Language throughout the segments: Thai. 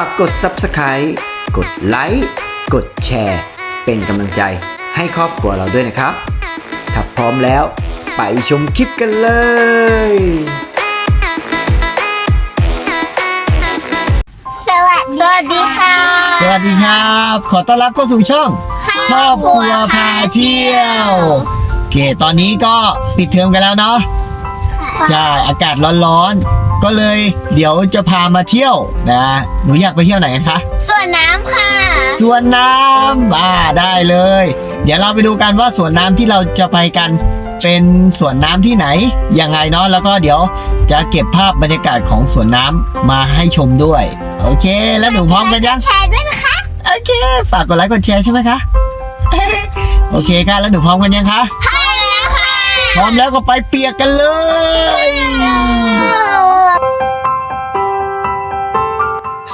ฝากกด Subscribe กดไลค์กดแชร์ เป็นกำลังใจให้ครอบครัวเราด้วยนะครับ ถ้าพร้อมแล้วไปชมคลิปกันเลย สวัสดีสวัสดีค่ะ สวัสดีครับ ขอต้อนรับเข้าสู่ช่องครอบครัวพาเที่ยวโอเคตอนนี้ก็ปิดเทอมกันแล้วเนาะใช่อากาศร้อนๆ ก็เลยเดี๋ยวจะพามาเที่ยวนะ หนูอยากไปเที่ยวไหนกันคะส่วนน้ำค่ะ สวนน้ำอ่าได้เลย เดี๋ยวเราไปดูกันว่าสวนน้ำที่เราจะไปกันเป็นสวนน้ำที่ไหนยังไงเนาะแล้วก็เดี๋ยวจะเก็บภาพบรรยากาศของสวนน้ำมาให้ชมด้วย โอเค แล้วหนูพร้อมกันยังแชร์ด้วยนะคะ โอเค ฝากกดไลค์กดแชร์ใช่ไหมคะ โอเคค่ะแล้วหนูพร้อมกันยังคะพร้อมแล้วค่ะ พร้อมแล้วก็ไปเปียกกันเลย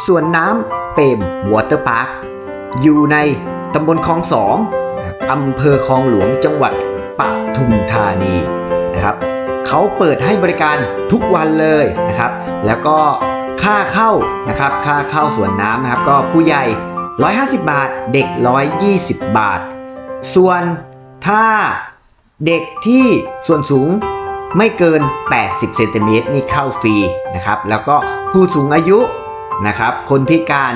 สวนน้ำเปมวอเตอร์พาร์คอยู่ในตำบลคลองสองอำเภอคลองหลวงจังหวัดปทุมธานีนะครับเขาเปิดให้บริการทุกวันเลยนะครับ แล้วก็ค่าเข้านะครับ ค่าเข้าสวนน้ำนะครับ ก็ผู้ใหญ่ 150 บาท เด็ก 120 บาท ส่วนถ้าเด็กที่ส่วนสูงไม่เกิน 80 เซนติเมตรนี่เข้าฟรีนะครับ แล้วก็ผู้สูงอายุ นะครับ คนพิการ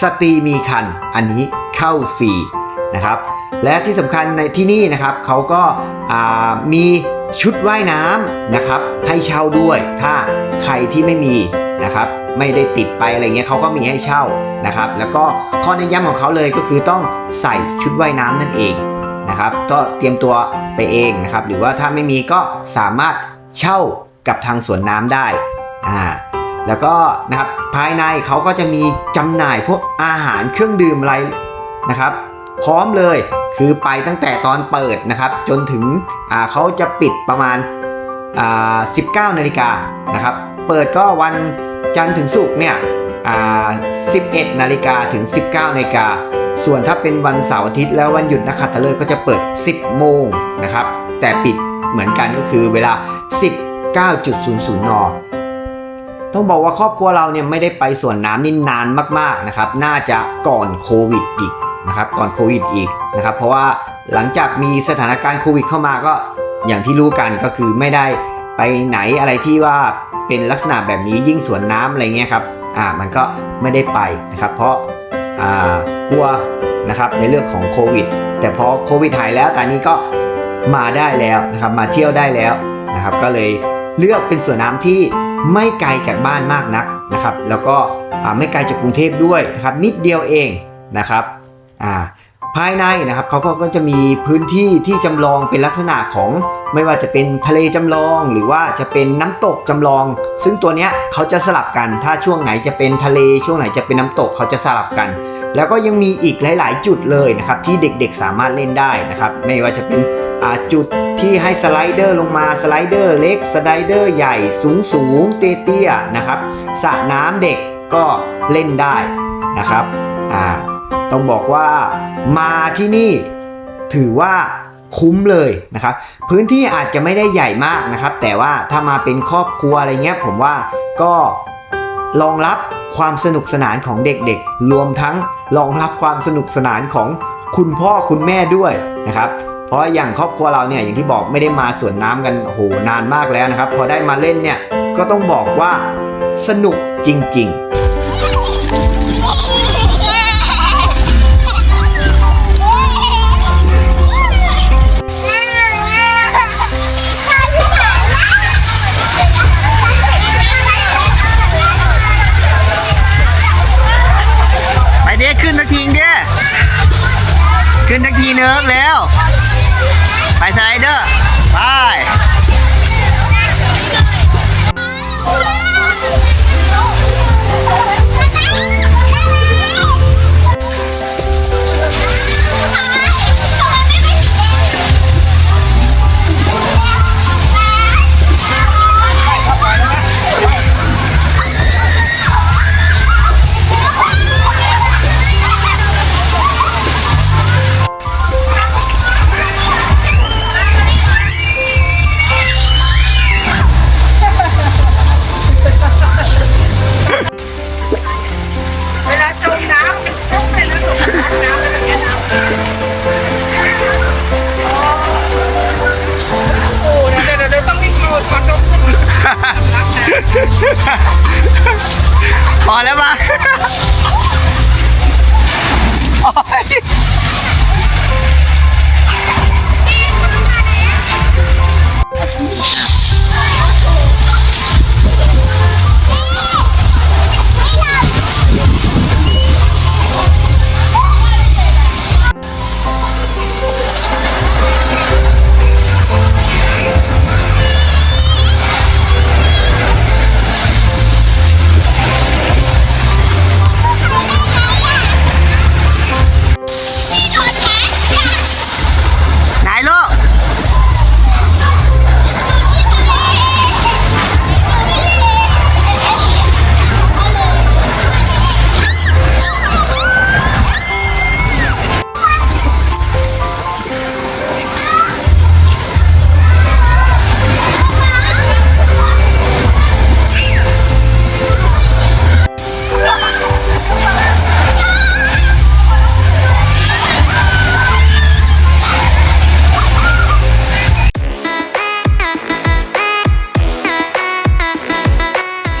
สตรีมีคันอันนี้เข้าฟรีนะครับ และที่สำคัญในที่นี่นะครับเขาก็มีชุดว่ายน้ำนะครับให้เช่าด้วย ถ้าใครที่ไม่มีนะครับไม่ได้ติดไปอะไรเงี้ยเขาก็มีให้เช่านะครับ แล้วก็ข้อเน้นย้ำของเขาเลยก็คือต้องใส่ชุดว่ายน้ำนั่นเองนะครับก็เตรียมตัวไปเองนะครับ หรือว่าถ้าไม่มีก็สามารถเช่ากับทางสวนน้ำได้อ่า แล้วก็นะครับภายในเขาก็จะมีจำหน่ายพวกอาหารเครื่องดื่มอะไรนะครับ พร้อมเลยคือไปตั้งแต่ตอนเปิดนะครับ จนถึงเขาจะปิดประมาณ 19นาฬิกานะครับ เปิดก็วันจันทร์ถึงศุกร์เนี่ย11นาฬิกาถึง 19นาฬิกา ส่วนถ้าเป็นวันเสาร์อาทิตย์แล้ววันหยุดนักขัตฤกษ์ก็จะเปิด 10 โมงนะครับ แต่ปิดเหมือนกันก็คือเวลา 19.00 น ต้องบอกว่าครอบครัวเราเนี่ยไม่ได้ไปสวนน้ำนี่นานมากๆนะครับ น่าจะก่อนโควิดอีกนะครับ ก่อนโควิดอีกนะครับ เพราะว่าหลังจากมีสถานการณ์โควิดเข้ามาก็อย่างที่รู้กันก็คือไม่ได้ไปไหนอะไรที่ว่าเป็นลักษณะแบบนี้ยิ่งสวนน้ำอะไรเงี้ยครับ อ่า มันก็ไม่ได้ไปนะครับ เพราะอ่ากลัวนะครับในเรื่องของโควิด แต่พอโควิดหายแล้วตอนนี้ก็มาได้แล้วนะครับ มาเที่ยวได้แล้วนะครับ ก็เลยเลือกเป็นสวนน้ำที่ ไม่ไกลจากบ้านมากนักนะครับ แล้วก็ไม่ไกลจากกรุงเทพด้วยนะครับ นิดเดียวเองนะครับภายในนะครับเขาก็ก็จะมีพื้นที่ที่จำลองเป็นลักษณะของไม่ว่าจะเป็นทะเลจำลอง หรือว่าจะเป็นน้ำตกจำลอง ซึ่งตัวเนี้ยเขาจะสลับกันถ้าช่วงไหนจะเป็นทะเลช่วงไหนจะเป็นน้ำตกเขาจะสลับกัน แล้วก็ยังมีอีกหลาย ๆ จุดเลยนะครับที่เด็กๆสามารถเล่นได้นะครับไม่ว่าจะเป็นจุดที่ให้สไลเดอร์ลงมาสไลเดอร์เล็กสไลเดอร์ใหญ่สูงสูงเตี้ยๆนะครับสระน้ำเด็กก็เล่นได้นะครับต้องบอกว่ามาที่นี่ถือว่าคุ้มเลยนะครับ พื้นที่อาจจะไม่ได้ใหญ่มากนะครับ แต่ว่าถ้ามาเป็นครอบครัวอะไรเงี้ยผมว่าก็ รองรับความสนุกสนานของเด็กๆ รวมทั้งรองรับความสนุกสนานของคุณพ่อคุณแม่ด้วยนะครับ เพราะอย่างครอบครัวเราเนี่ยอย่างที่บอกไม่ได้มาสวนน้ำกันโอ้โหนานมากแล้วนะครับ พอได้มาเล่นเนี่ยก็ต้องบอกว่าสนุกจริง ๆ ขึ้นทักทีเนิร์กแล้ว ไปสไลเดอร์ พอแล้วมา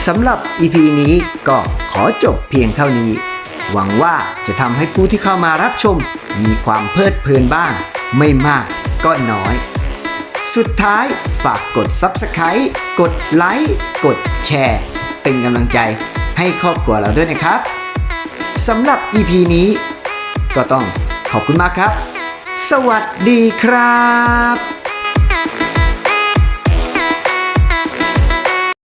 สำหรับ EP นี้ก็ขอจบเพียงเท่านี้ หวังว่าจะทำให้ผู้ที่เข้ามารับชม มีความเพลิดเพลินบ้าง ไม่มากก็น้อย สุดท้ายฝากกด Subscribe กดไลค์กดแชร์ เป็นกำลังใจให้ครอบครัวเราด้วยนะครับสำหรับ EP นี้ ก็ต้องขอบคุณมากครับ สวัสดีครับ